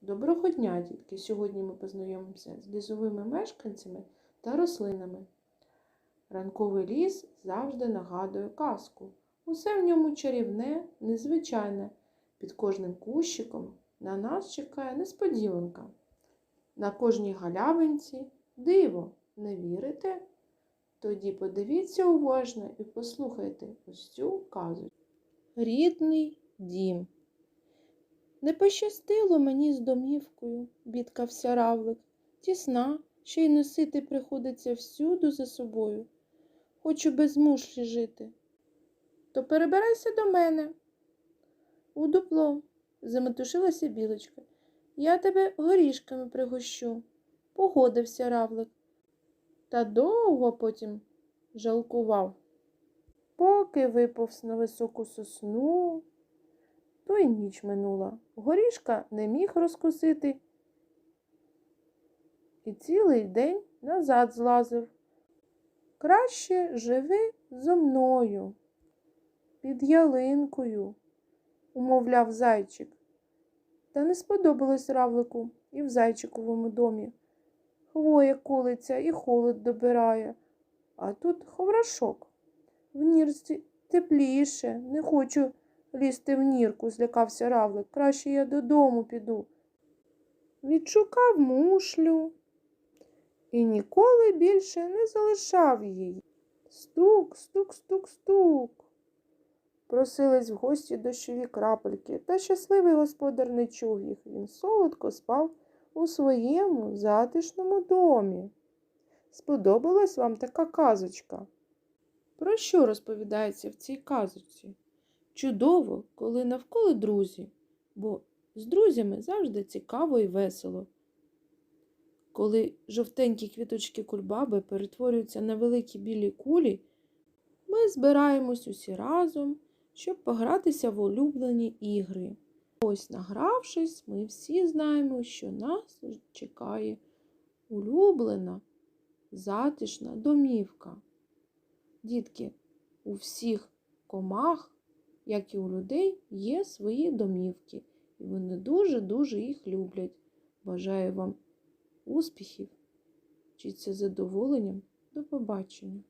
Доброго дня, дітки! Сьогодні ми познайомимося з лісовими мешканцями та рослинами. Ранковий ліс завжди нагадує казку. Усе в ньому чарівне, незвичайне. Під кожним кущиком на нас чекає несподіванка. На кожній галявинці диво. Не вірите? Тоді подивіться уважно і послухайте ось цю казочку. Рідний дім. Не пощастило мені з домівкою, бідкався равлик. Тісна, ще й носити приходиться всюду за собою. Хочу без мушлі жити. То перебирайся до мене. У дупло, заметушилася білочка. Я тебе горішками пригощу. Погодився равлик. Та довго потім жалкував. Поки виповз на високу сосну, то й ніч минула. Горішка не міг розкусити і цілий день назад злазив. Краще живи зо мною, під ялинкою, умовляв зайчик. Та не сподобалось равлику і в зайчиковому домі. Хвоя колиться і холод добирає, а тут ховрашок. В нірці тепліше, не хочу лізти в нірку, злякався равлик. Краще я додому піду. Відшукав мушлю і ніколи більше не залишав її. Стук, стук, стук, стук. Просились в гості дощові крапельки, та щасливий господар не чув їх. Він солодко спав у своєму затишному домі. Сподобалась вам така казочка? Про що розповідається в цій казочці? Чудово, коли навколо друзі, бо з друзями завжди цікаво і весело. Коли жовтенькі квіточки кульбаби перетворюються на великі білі кулі, ми збираємось усі разом, щоб погратися в улюблені ігри. Ось, награвшись, ми всі знаємо, що нас чекає улюблена, затишна домівка. Дітки, у всіх комах як і у людей, є свої домівки, і вони дуже-дуже їх люблять. Бажаю вам успіхів, вчіться задоволенням. До побачення!